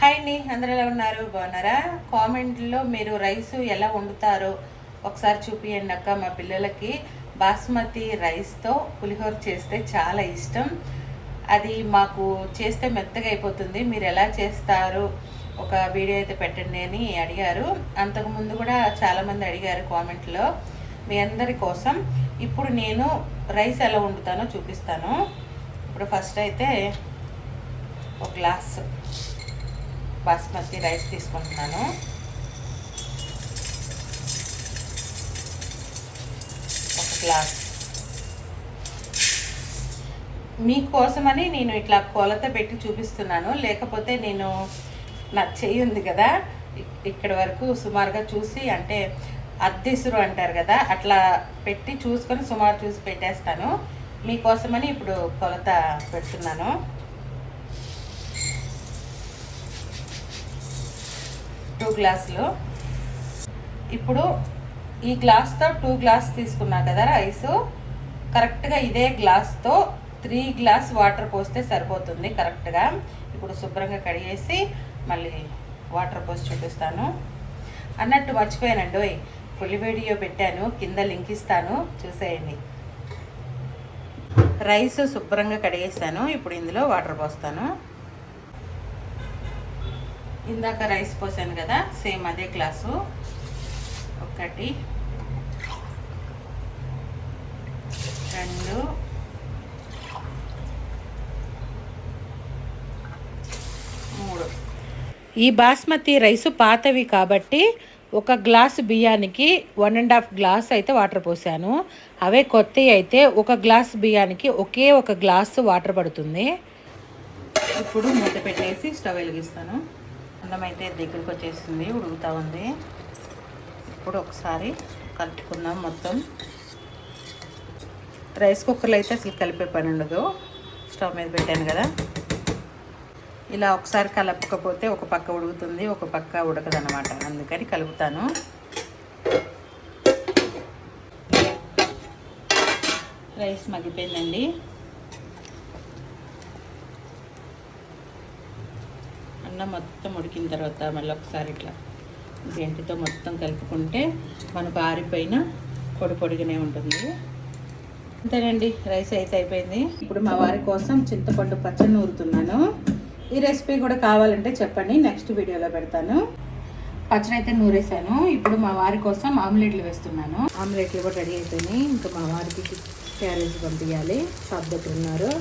Hi అండి. అందరూ ఎలా ఉన్నారు? బాగున్నారా? కామెంట్లో మీరు రైస్ ఎలా వండుతారో ఒకసారి చూపియండి అక్క. మా పిల్లలకి బాస్మతి రైస్తో పులిహోర చేస్తే చాలా ఇష్టం. అది మాకు చేస్తే మెత్తగా అయిపోతుంది. మీరు ఎలా చేస్తారు? ఒక వీడియో అయితే పెట్టండి అని అడిగారు. అంతకుముందు కూడా చాలామంది అడిగారు కామెంట్లో మీ అందరి కోసం ఇప్పుడు నేను రైస్ ఎలా వండుతానో చూపిస్తాను. ఇప్పుడు ఫస్ట్ అయితే ఒక గ్లాస్ బాస్మతి రైస్ తీసుకుంటున్నాను. ఒక గ్లాస్. మీకోసమని నేను ఇట్లా కొలత పెట్టి చూపిస్తున్నాను. లేకపోతే నేను నా చెయ్యి ఉంది కదా ఇక్కడ వరకు సుమారుగా చూసి అంటే అద్దెసురు అంటారు కదా అట్లా పెట్టి చూసుకొని సుమారు చూసి పెట్టేస్తాను. మీకోసమని ఇప్పుడు కొలత పెడుతున్నాను. టూ గ్లాసులు. ఇప్పుడు ఈ గ్లాస్తో టూ గ్లాస్ తీసుకున్నా కదా రైస్. కరెక్ట్గా ఇదే గ్లాస్తో త్రీ గ్లాస్ వాటర్ పోస్తే సరిపోతుంది కరెక్ట్గా. ఇప్పుడు శుభ్రంగా కడిగేసి మళ్ళీ వాటర్ పోసి చూపిస్తాను. అన్నట్టు మర్చిపోయానండి ఓయ్. ఫుల్ వీడియో పెట్టాను కింద లింక్ ఇస్తాను చూసేయండి. రైస్ శుభ్రంగా కడిగేస్తాను ఇప్పుడు ఇందులో వాటర్ పోస్తాను. ఇందాక రైస్ పోసాను కదా సేమ్ అదే గ్లాసు ఒకటి. రెండు. మూడు. ఈ బాస్మతి రైస్ పాతవి కాబట్టి ఒక గ్లాస్ బియ్యానికి వన్ అండ్ హాఫ్ గ్లాస్ అయితే వాటర్ పోసాను. అవే కొత్తవి అయితే ఒక గ్లాస్ బియ్యానికి ఒకే ఒక గ్లాస్ వాటర్ పడుతుంది. ఇప్పుడు మూత పెట్టేసి స్టవ్ వెలిగిస్తాను. అన్నం అయితే దగ్గరికి వచ్చేసింది ఉడుకుతూ ఉంది. ఇప్పుడు ఒకసారి కలుపుకుందాం మొత్తం. రైస్ కుక్కర్లో అయితే అసలు కలిపే పని ఉండదు. స్టవ్ మీద పెట్టాను కదా. ఇలా ఒకసారి కలపకపోతే ఒక పక్క ఉడుకుతుంది ఒక పక్క ఉడకదనమాట అందుకని కలుపుతాను. రైస్ మగ్గిపోయిందండి. అన్నం మొత్తం ఉడికిన తర్వాత మళ్ళీ ఒకసారి ఇట్లా గంటితో మొత్తం కలుపుకుంటే మనకు ఆరిపోయిన పొడి పొడిగానే ఉంటుంది. అంతేనండి రైస్ అయితే అయిపోయింది. ఇప్పుడు మా వారి కోసం చింతపండు పచ్చడి నూరుతున్నాను. ఈ రెసిపీ కూడా కావాలంటే చెప్పండి నెక్స్ట్ వీడియోలో పెడతాను. పచ్చడి అయితే నూరేసాను. ఇప్పుడు మా వారి కోసం ఆమ్లెట్లు వేస్తున్నాను. ఆమ్లెట్లు కూడా రెడీ అయిపోయినాయి. ఇంకా మా వారికి క్యారేజ్ పంపించాలి. షాప్ దగ్గర ఉన్నారు.